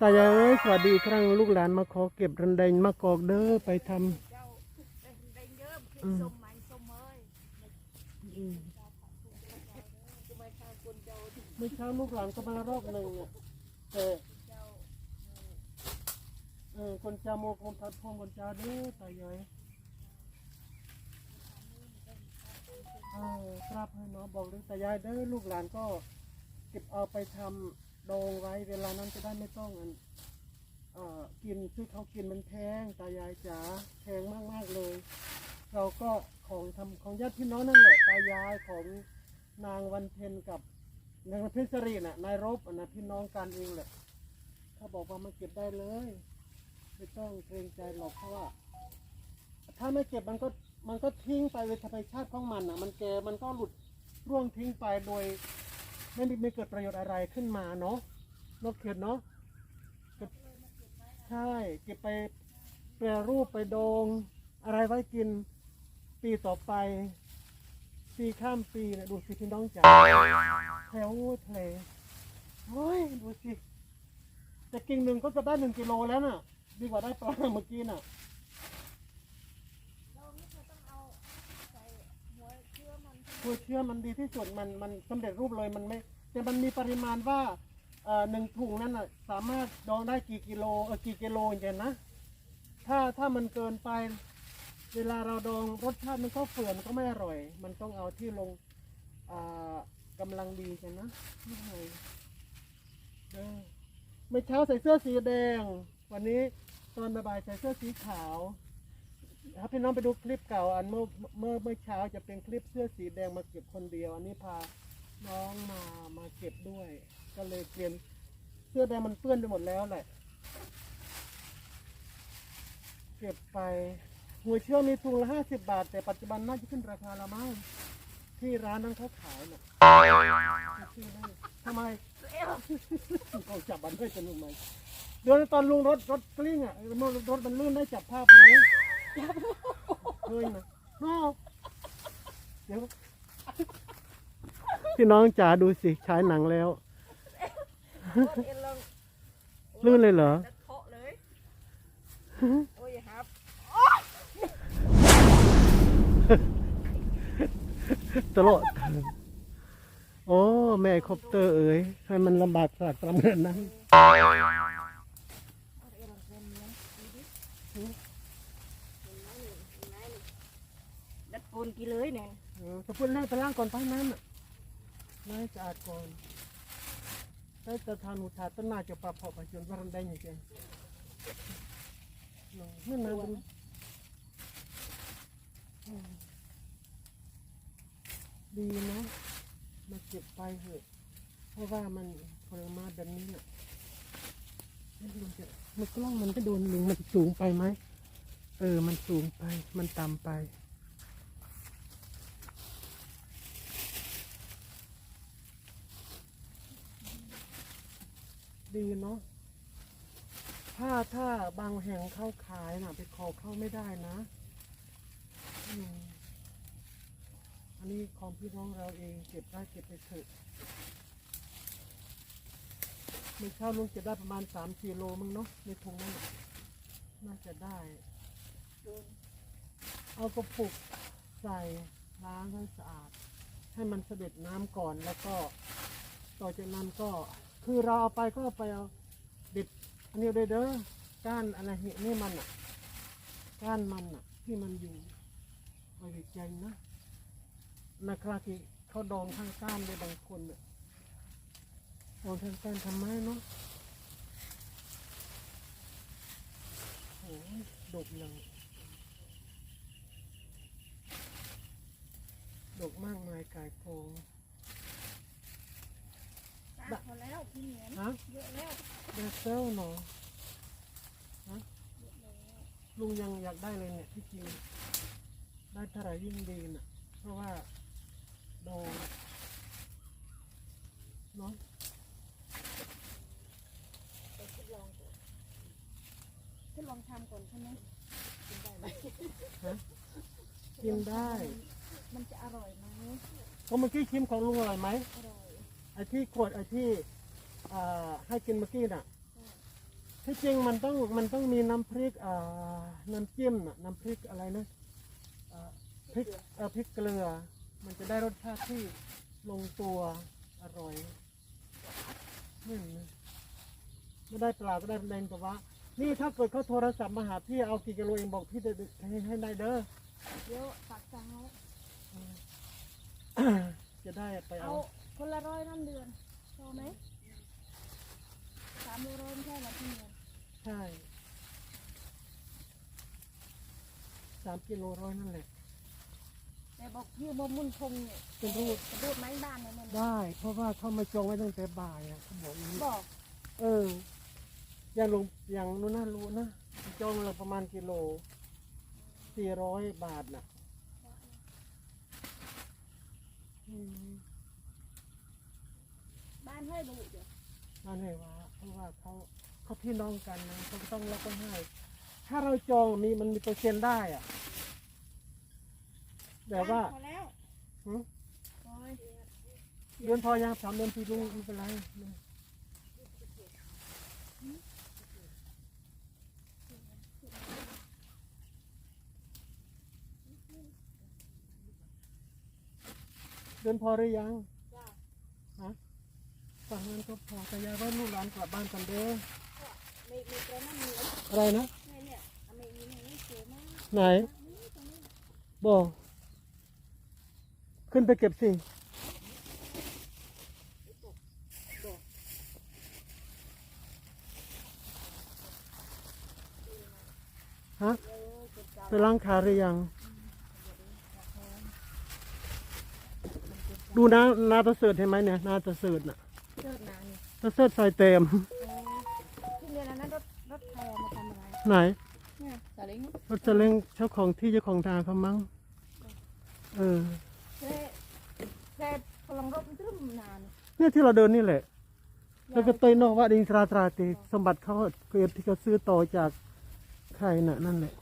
ตายายสวัสดีครั้งลูกหลานมาขอเก็บรันแดงมะกอกเด้อไปทำเจ้าได้ได้เยอะคือส้มมันส้มเอ้ยอืมจะมาชาวคนเจ้าเมื่อเช้าลูกหลานก็มารอบหนึ่งแต่เออคนจาโมคงทัดพงคนจาเด้อตายายเออครับให้เนาะบอกเลยตายายเด้อลูกหลานก็ เก็บเอาไปทำ ดองไว้เวลานั้นจะได้ไม่ต้องอันเอ่อกินซื้อเขากินมันแพงตายายจ๋าแพงมากๆเลย เราก็ของทำของญาติพี่น้องนั่นแหละตายายของนางวันเพ็ญกับนางเพชรรีน่ะนายรบอะนะพี่น้องกันเองแหละเขาบอกว่ามาเก็บได้เลยไม่ต้องเกรงใจหรอกเพราะว่า ถ้าไม่เก็บมันก็มันก็ทิ้งไปโดยธรรมชาติของมันอะ มันแก่มันก็หลุดร่วงทิ้งไปโดย ไม่มีไม่เกิดประโยชน์อะไรขึ้นมาเนาะนกเขียดเนาะใช่เก็บไปแปรรูปไปดองอะไรไว้กินปีต่อไป ปีข้ามปีนะดูสิพี่น้องจ๋าแถวทะเลโอ้ยดูสิจะกิ่งหนึ่งก็จะได้หนึ่งกิโลแล้วน่ะ ดีกว่าได้ปลาเมื่อกี้น่ะ เราไม่เคยต้องเอาใส่หัวเชื้อมัน ตัวเชื่อมันดีที่สุดมันมันสำเร็จรูปเลยมันไม่แต่มันมีปริมาณว่าเอ่อหนึ่งถุงนั้นน่ะสามารถดองได้กี่กิโลเออกี่กิโลอย่างเงี้ยนะถ้าถ้ามันเกินไป เวลาเราดองรสชาติมันก็เฟื่อนมันก็ไม่อร่อย มันต้องเอาที่ลงอ่ากำลังดีกันนะไม่ใช่เด้อเมื่อเช้าใส่เสื้อสีแดง วันนี้ตอนบ่ายๆใส่เสื้อสีขาว ถ้าพี่น้องไปดูคลิปเก่าอันเมื่อเมื่อเมื่อเช้าจะเป็นคลิปเสื้อสีแดงมาเก็บคนเดียว อันนี้พาน้องมามาเก็บด้วย ก็เลยเปลี่ยนเสื้อแดงมันเปื้อนไปหมดแล้วแหละเก็บไปหัวเชื้อมีถุงละห้าสิบบาท แต่ปัจจุบันน่าจะขึ้นราคาละมั้งที่ร้านนั้นเขาขายน่ะที่นั่นทำไมเขาจับบันด้วยจะลุงไหมเดี๋ยวตอนลุงรถรถกลิ้งอะรถรถมันลื่นได้จับภาพไหม พี่น้องจ๋าดูสิฉายหนังแล้ว ลื่นเลยเหรอตลอดโอ้ แม่คอปเตอร์เอ๋ยให้มันลำบากสาดประเมินนั้นเนี้ยดูดิเห็นไหมนี่เห็นไหมนี่ ดัดปูนกี่เลยเนี่ยเออจะพูดแรกไปล่างก่อนไปนั้นน่ะน่าจะอาดก่อนได้จะทานุชาต้นนาจะปรับพอประจนวรันได้ยังไงไม่นานดีนะมาเก็บไปเถอะเพราะว่ามันผลไม้แบบนี้น่ะเอ๊ะลุงจะมันกล้องมันก็โดนลุงมันสูงไปไหม เออ มันสูงไป มันต่ำไป ดีเนาะถ้าถ้าบางแห่งเข้าขายน่ะไปขอเข้าไม่ได้นะอืมอันนี้ของพี่น้องเราเองเก็บได้เก็บไปเถอะไม่เช่าลุงจะได้ประมาณสามสี่โลมั้งเนาะในถุงนั้นน่ะน่าจะได้ เอากระปุกใส่ล้างให้สะอาด ให้มันเสด็จน้ำก่อนแล้วก็ ต่อจากนั้นก็ คือเราเอาไปก็เอาไปเอาเด็ดอันนี้เลยเด้อก้านอะไรเห็นี่มันอะก้านมันอะ ที่มันอยู่เอาไปใจนะนะครับที่เขาดองข้างก้านเลยบางคนอะดองข้างก้านทำไมเนาะโอ้ดกยังดกมากมายกายโพง ตาพอแล้วพี่เหนียน ฮะ เยอะแล้ว เดซเซลเนาะฮะลุงยังอยากได้เลยเนี่ยที่จริงได้เท่าไหร่ยิ่งดีน่ะเพราะว่าดองเนาะไปทดลองก่อนทดลองทำก่อนใช่ไหมกินได้ไหมฮะกินได้ มันจะอร่อยไหมก็เมื่อกี้ชิมของลุงอร่อยไหมอร่อยไอ้ที่ขวดไอ้ที่อ่าให้กินเมื่อกี้น่ะ ที่จริงมันต้องมันต้องมีน้ำพริกอ่าน้ำจิ้มน่ะน้ำพริกอะไรนะอ่าพริกเอ่อพริกเกลือ มันจะได้รสชาติที่ลงตัวอร่อยนี่นะไม่ได้ปลาก็ได้แรงแต่ว่า นี่ถ้าเกิดเขาโทรศัพท์มาหาพี่เอากี่กิโลเองบอกพี่จะให้ให้ได้เด้อเดี๋ยวฝากสั่งเอาจะได้ไปเอาเอาคนละร้อยน้ำเดือนพอไหมสามร้อยไม่ใช่เหรอพี่เงิน ใช่สามกิโลร้อยนั่นแหละ แต่บอกพี่บมุนคงเนี่ยเป็นรูปรูดไม้บ้านเนี่ยมันได้ เพราะว่าเขามาจองไว้ตั้งแต่บ่ายอะเขาบอกอย่างนี้บอกเออ อย่างลงอย่างนู้นน่ารู้นะจองเราประมาณกิโลสี่ร้อยบาทน่ะอืมบ้านให้ดูเดี๋ยวนั่นเองว่าเพราะว่าเขา เขาพี่น้องกันนะเขาก็ต้องรับก็ให้ ถ้าเราจองมีมันมีเปอร์เซ็นต์ได้อะแบบว่าพอแล้วหืมโอ้ยเดือนพอยังสามเดือนพี่ลุงไม่เป็นไรเดือนพอหรือยังจ้าฮะฝั่งนั้นก็พอแต่ยายว่าลูกหลานกลับบ้านกันเด้อ อะไรนะเนี่ยเนี่ยอเมริกาเนี่ยสวยมากไหนนี่ตรงนี้บอกขึ้นไปเก็บสิฮะเออเก็บกลับไปล้างขาหรือยัง ดูนานาตะเสิร์ตเห็นไหมเนี่ยนาตะเสิร์ตน่ะเลิศนานี่ตะเสิร์ตใส่เต็ม ไรไหนเนี่ยสาเล้งรถจะเล่งเจ้าของที่เจ้าของทางเขามั้งเออแค่แค่พลังรถมันตรึมนานเนี่ยที่เราเดินนี่แหละ แล้วก็เตยนอกว่าดิงตราตราตีสมบัติเขาเกิดที่เขาซื้อต่อจากใครน่ะนั่นแหละ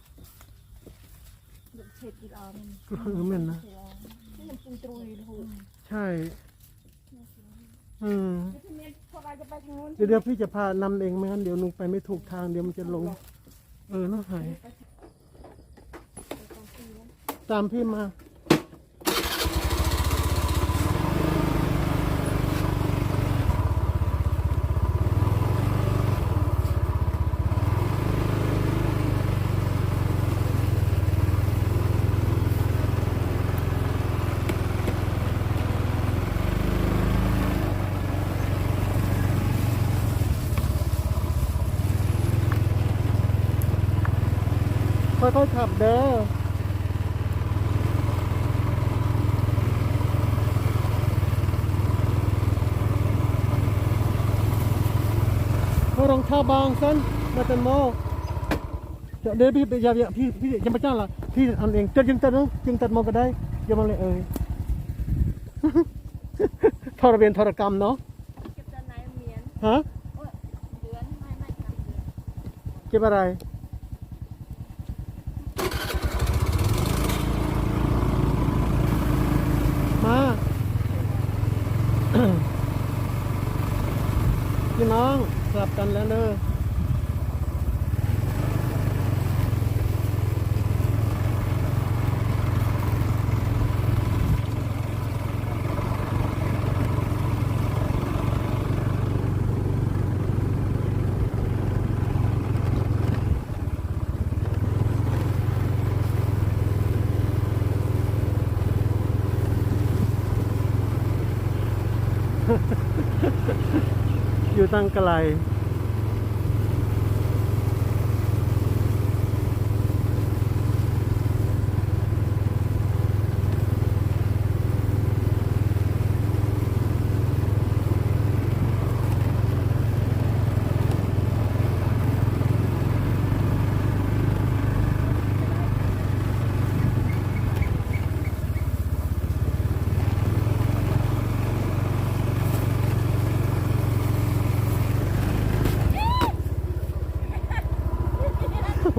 เด็กเฉดกินเอามันเออแม่นนะเฉดเอานี่มันปุงตรุยหูใช่อืมแล้วที่เมียพวกเราจะไปทางนู้นเดี๋ยวเดี๋ยวพี่จะพานำเองไม่งั้นเดี๋ยวหนุงไปไม่ถูกทางเดี๋ยวมันจะลง เออน้องหายตามพี่มา ค่อยๆขับเด้อ Thôi rong thao bang san mà tên mô Chợ đế พี่อย่าอย่าพี่พี่อย่ามาจ้างละพี่อันเองเจัดยังตัดเนาะยังตัดมองก็ได้ย่ามาเลยเอ่ยทรเวียนทรกรรมเนาะเก็บด้านในเมียนฮะเดือนไม่ไม่เก็บอะไร มา พี่น้อง กันแล้วเนอะอยู่ตั้งไกล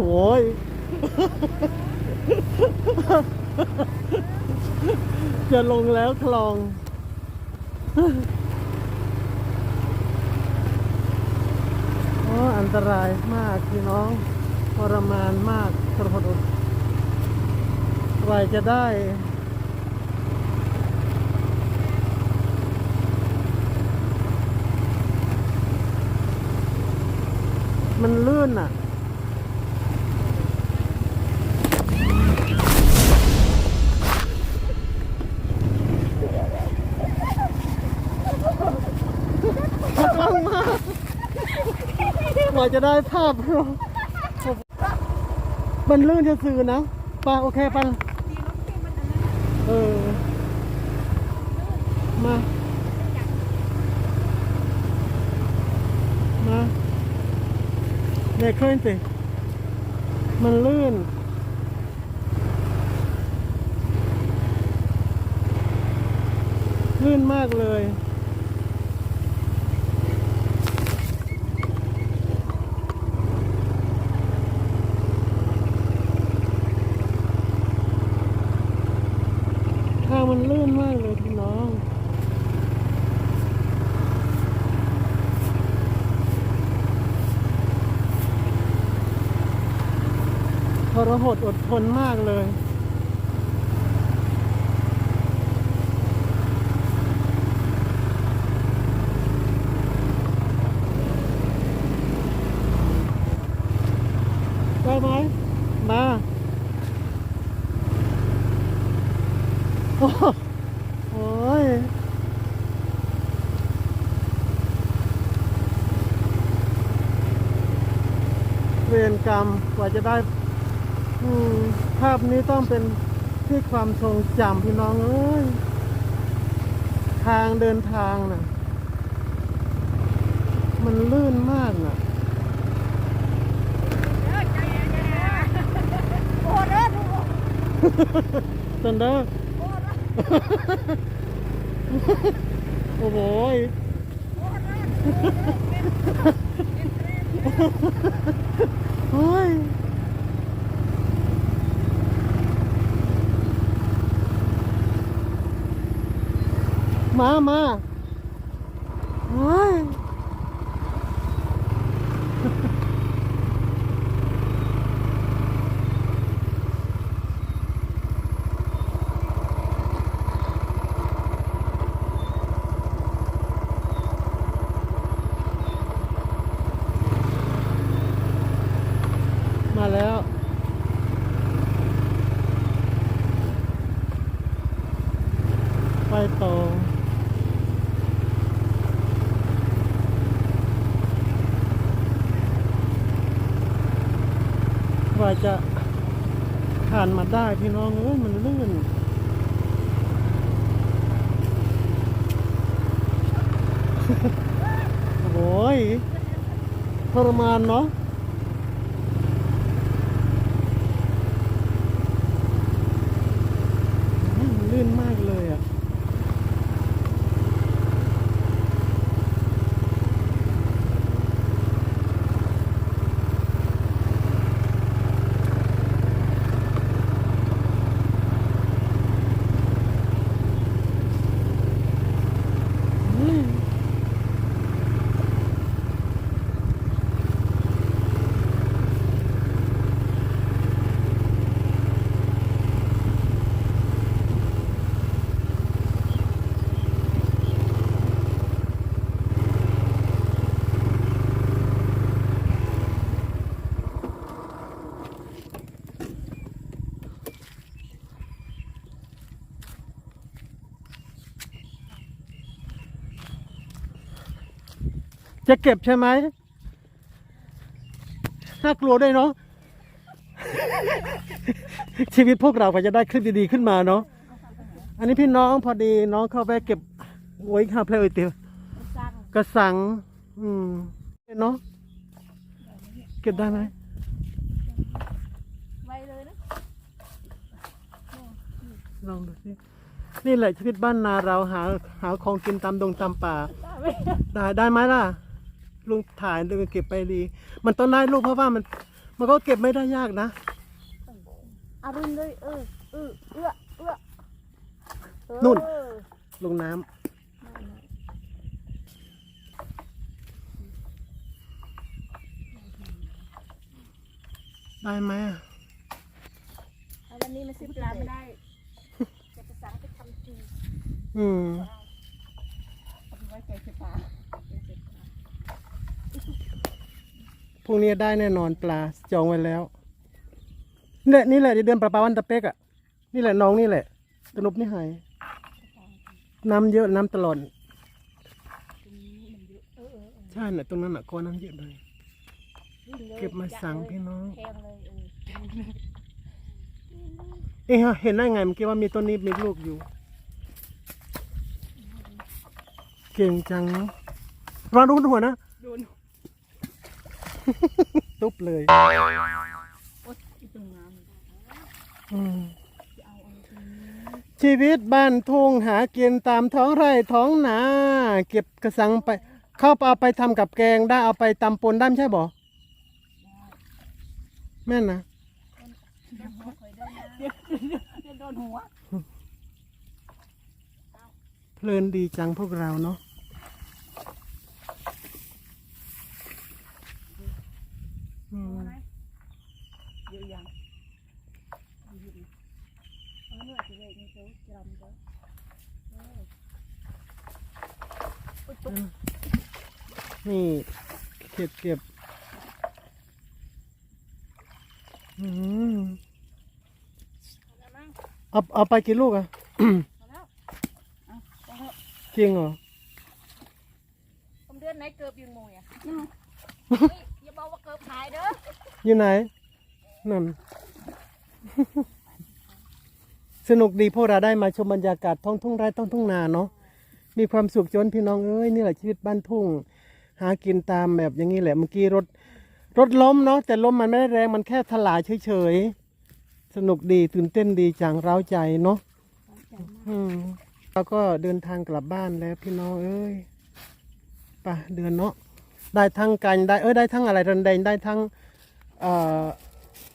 โอ้ยจะลงแล้วคลองอันนตรายมากพี่น้องทรมานมากทรหดกว่าจะได้มันลื่นอะ จะได้ภาพ มันลื่นจะสื่อนะไปาโอเคไปะเออ มา มาเนี่เคลื่อนสิมันลื่นลื่นมากเลย ทางมันลื่นมากเลยพี่น้อง ทรห ดอดทนมากเลย ได้ไหม มา โอ้โหโอ้ยเวรกรรมกว่าจะได้ ภาพนี้ต้องเป็นที่ความทรงจำพี่น้องเอ้ยทางเดินทางน่ะ มันลื่นมากน่ะโอ้เด้อดูตันเด้อโอ้โหเฮ้ย มามาเฮ้ยมาแล้ว ไปต่อ ว่าจะผ่านมา ได้พี่น้องเอ้ยมันลื่นโอ้ยทรมานเนาะ อืมลื่นมากเลยอะ อืม จะเก็บใช่ไหมน่ากลัวด้วยเนาะ ชีวิตพวกเราก็จะได้คลิปดีๆขึ้นมาเนาะ อันนี้พี่น้องพอดีน้องเข้าไปเก็บโอ้ยข้าวเพลวเตียวสั่งกระสัง อืมเนาะ เก็บได้ไหมไว้เลยนะ ลองดูสิ นี่แหละชีวิตบ้านนาเราหาหาของกินตามดงตามป่า ได้ไหมได้ได้ไหมล่ะ ลุงถ่ายลุงเก็บไปดี มันต้องได้ลูกเพราะว่ามัน มันก็เก็บไม่ได้ยากนะเอารุนเลยเออเออเอื้อเอื้อเออนู่น ลงน้ำได้ไหมอะเอาวันนี้มาซื้อปลาไม่ได้จะไปสั่งไปทำจีอืม เอาไปไว้ใจเสปลาใจเสปลา พรุ่งนี้ได้แน่นอนปลาจองไว้แล้วเนี่ยนี่แหละที่เดินปลาปลาวันตะเป๊กอะนี่แหละน้องนี่แหละตะนุบนี่หายน้ำเยอะน้ำตลอดตรงนี้มันเยอะเออเออเออใช่น่ะตรงนั้นอะก้อนน้ำเยอะเลยวิ่งเลยเก็บมาสั่งจัดเลยพี่น้องแพงเลยเออเอ๊ะเห็นได้ไงเมื่อกี้ว่ามีต้นนี้มีลูกอยู่ เก่งจังเนาะวางดูหัวนะโดน ตุ๊บเลยโอ๊ยอีตรงน้ำอืมจะเอาเอาตรงนี้ชีวิตบ้านทุ่งหากินตามท้องไร่ท้องนาเก็บกระสังไป เข้าเอาไปทำกับแกงได้เอาไปตำปนได้ไม่ใช่บ่แม่นนะเดี๋ยวหัวเคยได้นะเดี๋ยวเดี๋ยวโดนหัวเพลินดีจังพวกเราเนาะ อืมเยอะยังเยอะๆเออจะเลยนี่เขาจำเด้อเออโอ๊ยตุ๊กนี่เก็บเก็บอืมเอาแล้วมั้งเอาเอาไปกี่ลูกอะเอาแล้วเอาเอาเถอะจริงเหรอผมเดือนไหนเกิบยังงงอะเฮ้ยอย่าบอกว่าเกิบหายเด้ออยู่ไหนนั่น สนุกดีพวกเราได้มาชมบรรยากาศท้องทุ่งไร่ท้องทุ่งนาเนาะมีความสุขจนพี่น้องเอ้ยนี่แหละชีวิตบ้านทุ่ง หากินตามแบบอย่างนี้แหละเมื่อกี้รถ รถล้มเนาะแต่ล้มมันไม่ได้แรงมันแค่ถลายเฉยๆสนุกดีตื่นเต้นดีจังเร้าใจเนาะอืมเราก็เดินทางกลับบ้านแล้วพี่น้องเอ้ยไปะเดือนเนาะ ได้ทั้งกันได้เอ้ยได้ทั้งอะไรรันเดนได้ทั้งเอ่อ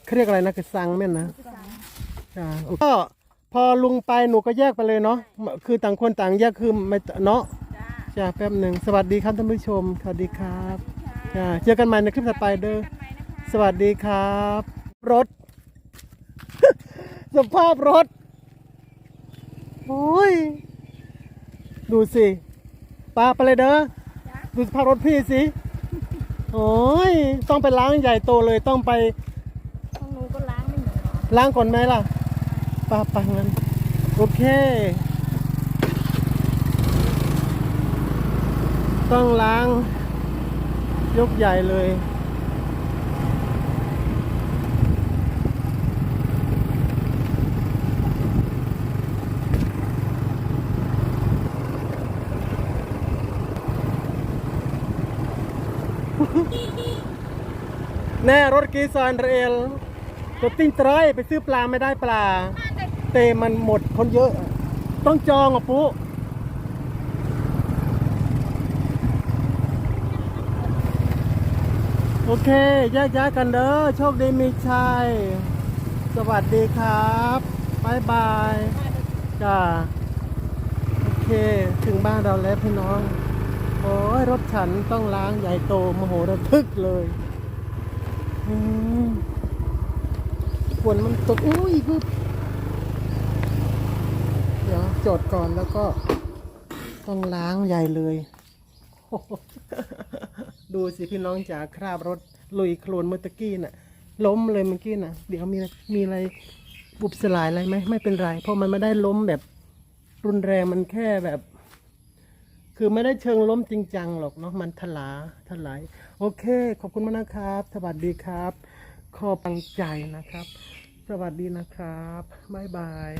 เขาเรียกอะไรนะกระสังแม่นนะจ้าก็พอลุงไปหนูก็แยกไปเลยเนาะคือต่างคนต่างแยกคือไม่เนาะจ้าจ้าแป๊บหนึ่งสวัสดีครับท่านผู้ชมสวัสดีครับจ้าเจอกันใหม่ในคลิปถัดไปเด้อกันไหมนะคะสวัสดีครับ รถ สภาพรถโอ้ย ดูสิปาไปเลยเด้อ ดูสภาพรถพี่สิ โอ้ย ต้องไปล้างใหญ่โตเลยต้องไป ของหนูก็ล้างไม่เหมือนหรอล้างก่อนไหมล่ะปาปังงั้นโอเค ต้องล้าง ยกใหญ่เลย แน่รถกีซานเรลตัวติ้งเตรอยไปซื้อปลาไม่ได้ปลา เตมันหมดคนเยอะ ต้องจองอะปุ๊โอเคแยกย้ายกันเด้อ โชคดีมีชัย สวัสดีครับบายบายจ้าโอเค ถึงบ้านเราแล้วพี่น้อง โอ้ยรถฉันต้องล้างใหญ่โตมโหระทึกเลยฝนมันตกอุ้ยปึ๊บเดี๋ยวจอดก่อนแล้วก็ ต้องล้างใหญ่เลย ดูสิพี่น้องจ๋าคราบรถลุยโคลนเมื่อตะกี้น่ะ ล้มเลยเมื่อกี้น่ะ เดี๋ยวมีมีอะไรบุบสลายอะไรไหมไม่เป็นไร เพราะมันไม่ได้ล้มแบบรุนแรงมันแค่แบบ คือไม่ได้เชิงล้มจริงจังหรอกเนาะมันถลาถลายโอเค ขอบคุณมากนะครับ สวัสดีครับ ขอปังใจนะครับ สวัสดีนะครับบ๊ายบาย